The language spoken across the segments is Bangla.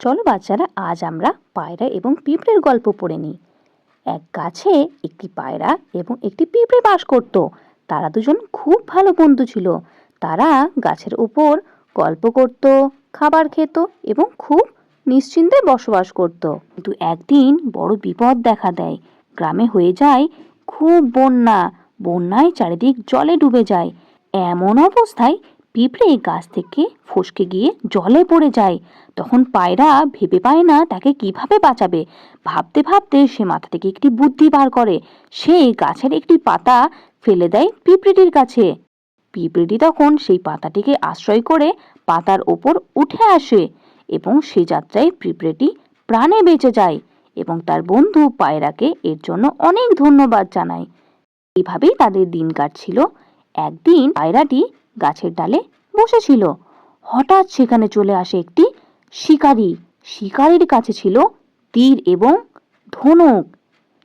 চলো বাচ্চারা, আজ আমরা পায়রা এবং পিঁপড়ের গল্প পড়ে নিই। এক গাছে একটি পায়রা এবং একটি পিঁপড়ে বাস করত। তারা দুজন খুব ভালো বন্ধু ছিল। তারা গাছের উপর গল্প করত, খাবার খেত এবং খুব নিশ্চিন্তে বসবাস করত। কিন্তু একদিন বড় বিপদ দেখা দেয়। গ্রামে হয়ে যায় খুব বন্যা। বন্যায় চারিদিক জলে ডুবে যায়। এমন অবস্থায় পিঁপড়ে গাছ থেকে ফসকে গিয়ে জলে পড়ে যায়। তখন পায়রা ভেবে পায় না তাকে কীভাবে বাঁচাবে। ভাবতে ভাবতে সে মাথা থেকে একটি বুদ্ধি বার করে। সে গাছের একটি পাতা ফেলে দেয় পিঁপড়েটির কাছে। পিঁপড়েটি তখন সেই পাতাটিকে আশ্রয় করে পাতার ওপর উঠে আসে এবং সে যাত্রায় পিঁপড়েটি প্রাণে বেঁচে যায় এবং তার বন্ধু পায়রাকে এর জন্য অনেক ধন্যবাদ জানায়। এভাবেই তাদের দিন কাটছিল। একদিন পায়রাটি গাছের ডালে বসেছিল। হঠাৎ সেখানে চলে আসে একটি শিকারী। শিকারীর কাছে ছিল তীর এবং ধনুক।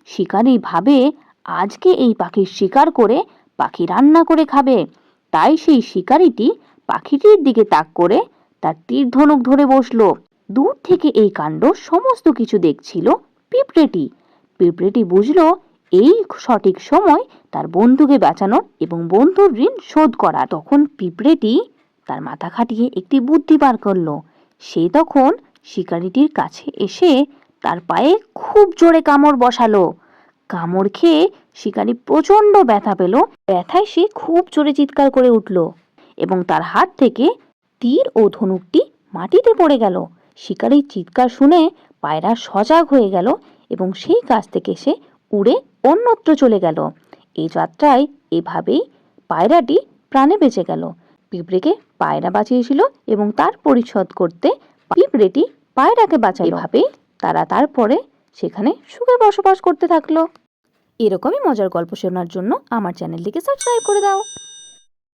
শিকারী ভাবে, আজকে এই পাখির শিকার করে পাখি রান্না করে খাবে। তাই সেই শিকারীটি পাখিটির দিকে তাক করে তার তীর ধনুক ধরে বসল। দূর থেকে এই কাণ্ড সমস্ত কিছু দেখছিল পিঁপড়েটি। পিঁপড়েটি বুঝলো এই সঠিক সময় তার বন্ধুকে বাঁচানোর এবং বন্ধুর ঋণ শোধ করা। তখন পিঁপড়েটি তার মাথা খাটিয়ে একটি বুদ্ধি বার করল। সে তখন শিকারিটির কাছে এসে তার পায়ে খুব জোরে কামড় বসালো। কামড় খেয়ে শিকারি প্রচণ্ড ব্যথা পেল। ব্যথায় সে খুব জোরে চিৎকার করে উঠল এবং তার হাত থেকে তীর ও ধনুকটি মাটিতে পড়ে গেল। শিকারির চিৎকার শুনে পায়রা সজাগ হয়ে গেল এবং সেই কাছ থেকে সে উড়ে অন্যত্র চলে গেল। এই যাত্রায় এভাবেই পায়রাটি প্রাণে বেঁচে গেল। পিঁপড়েকে পায়রা বাঁচিয়েছিল এবং তার পরিশোধ করতে পিঁপড়েটি পায়রাকে বাঁচায় এভাবেই তারা তারপরে সেখানে সুখে বসবাস করতে থাকল। এরকমই মজার গল্প শোনার জন্য আমার চ্যানেলটিকে সাবস্ক্রাইব করে দাও।